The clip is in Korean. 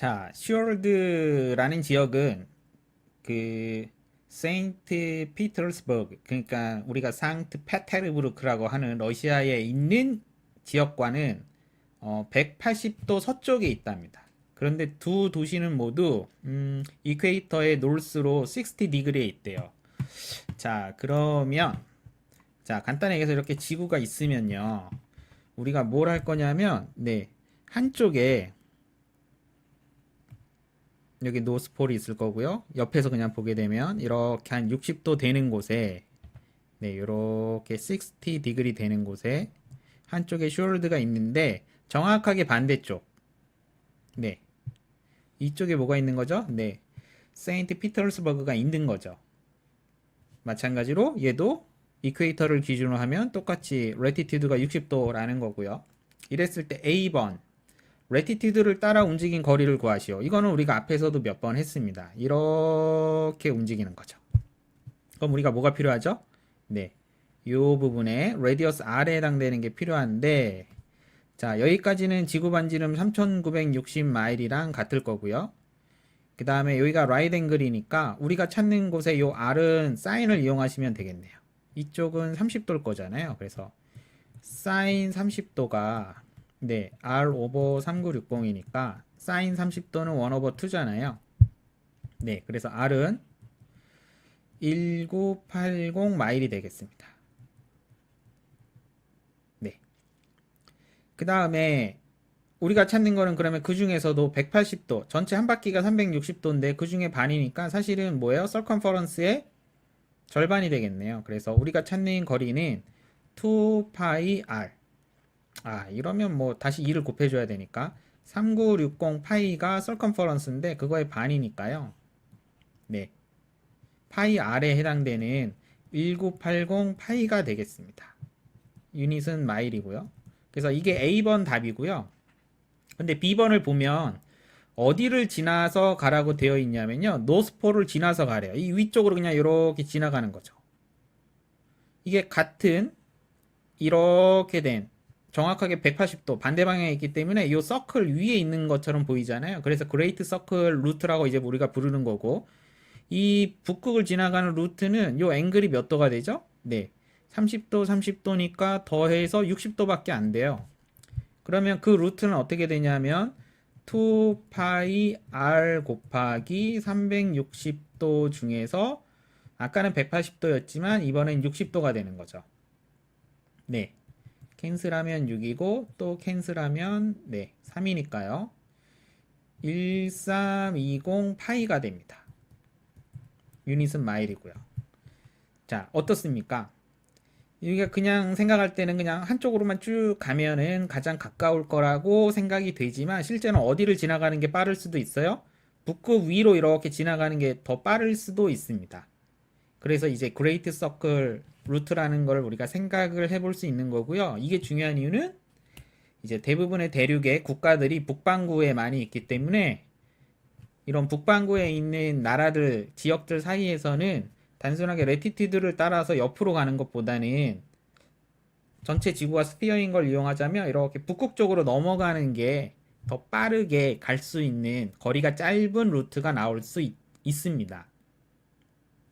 자, 슈월드라는 지역은 그 세인트 피터스버그 그러니까 우리가 상트 페테르부르크라고 하는 러시아에 있는 지역과는 어, 180도 서쪽에 있답니다. 그런데 두 도시는 모두 음, 이퀘이터의 노스로 60 디그리에 있대요. 자, 그러면 자, 간단하게 해서 이렇게 지구가 있으면요. 우리가 뭘 할 거냐면 네. 한쪽에 여기 노스폴이 있을 거고요. 옆에서 그냥 보게 되면 이렇게 한 60도 되는 곳에 네, 이렇게 60 디그리 되는 곳에 한쪽에 숄드가 있는데 정확하게 반대쪽. 네. 이쪽에 뭐가 있는 거죠? 네. 세인트 피터스버그가 있는 거죠. 마찬가지로 얘도 이퀘이터를 기준으로 하면 똑같이 레티튜드가 60도라는 거고요. 이랬을 때 A번 레티튜드를 따라 움직인 거리를 구하시오. 이거는 우리가 앞에서도 몇 번 했습니다. 이렇게 움직이는 거죠. 그럼 우리가 뭐가 필요하죠? 네. 이 부분에 레디어스 R에 해당되는 게 필요한데 자, 여기까지는 지구 반지름 3960마일이랑 같을 거고요. 그 다음에 여기가 라이트 앵글이니까 우리가 찾는 곳에 이 R은 사인을 이용하시면 되겠네요. 이쪽은 30도일 거잖아요. 그래서 사인 30도가 네, R 오버 3960이니까 사인 30도는 1 오버 2잖아요. 네, 그래서 R은 1980 마일이 되겠습니다. 네. 그 다음에 우리가 찾는 거는 그러면 그 중에서도 180도, 전체 한 바퀴가 360도인데 그 중에 반이니까 사실은 뭐예요? 서컨퍼런스의 절반이 되겠네요. 그래서 우리가 찾는 거리는 2파이 r. 아, 이러면 뭐 다시 2를 곱해줘야 되니까 3960 파이가 서컨퍼런스인데 그거의 반이니까요. 네. 파이 r에 해당되는 1980 파이가 되겠습니다. 유닛은 마일이고요. 그래서 이게 A번 답이고요. 근데 B번을 보면 어디를 지나서 가라고 되어 있냐면요. 노스폴을 지나서 가래요. 이 위쪽으로 그냥 이렇게 지나가는 거죠. 이게 같은 이렇게 된 정확하게 180도 반대 방향에 있기 때문에 이 서클 위에 있는 것처럼 보이잖아요. 그래서 그레이트 서클 루트라고 이제 우리가 부르는 거고 이 북극을 지나가는 루트는 이 앵글이 몇 도가 되죠? 네. 30도, 30도니까 더해서 60도밖에 안 돼요. 그러면 그 루트는 어떻게 되냐면 2파이 r 곱하기 360도 중에서 아까는 180도였지만 이번엔 60도가 되는 거죠. 네. 캔슬하면 6이고 또 캔슬하면 네, 3이니까요. 1320 파이가 됩니다. 유닛은 마일이고요. 자, 어떻습니까? 이게 그냥 생각할 때는 그냥 한쪽으로만 쭉 가면은 가장 가까울 거라고 생각이 되지만 실제는 어디를 지나가는 게 빠를 수도 있어요. 북극 위로 이렇게 지나가는 게 더 빠를 수도 있습니다. 그래서 이제 그레이트 서클 루트라는 걸 우리가 생각을 해볼 수 있는 거고요. 이게 중요한 이유는 이제 대부분의 대륙의 국가들이 북반구에 많이 있기 때문에 이런 북반구에 있는 나라들, 지역들 사이에서는 단순하게 레티튜드를 따라서 옆으로 가는 것보다는 전체 지구가 스피어인 걸 이용하자면 이렇게 북극 쪽으로 넘어가는 게 더 빠르게 갈 수 있는 거리가 짧은 루트가 나올 수 있, 있습니다.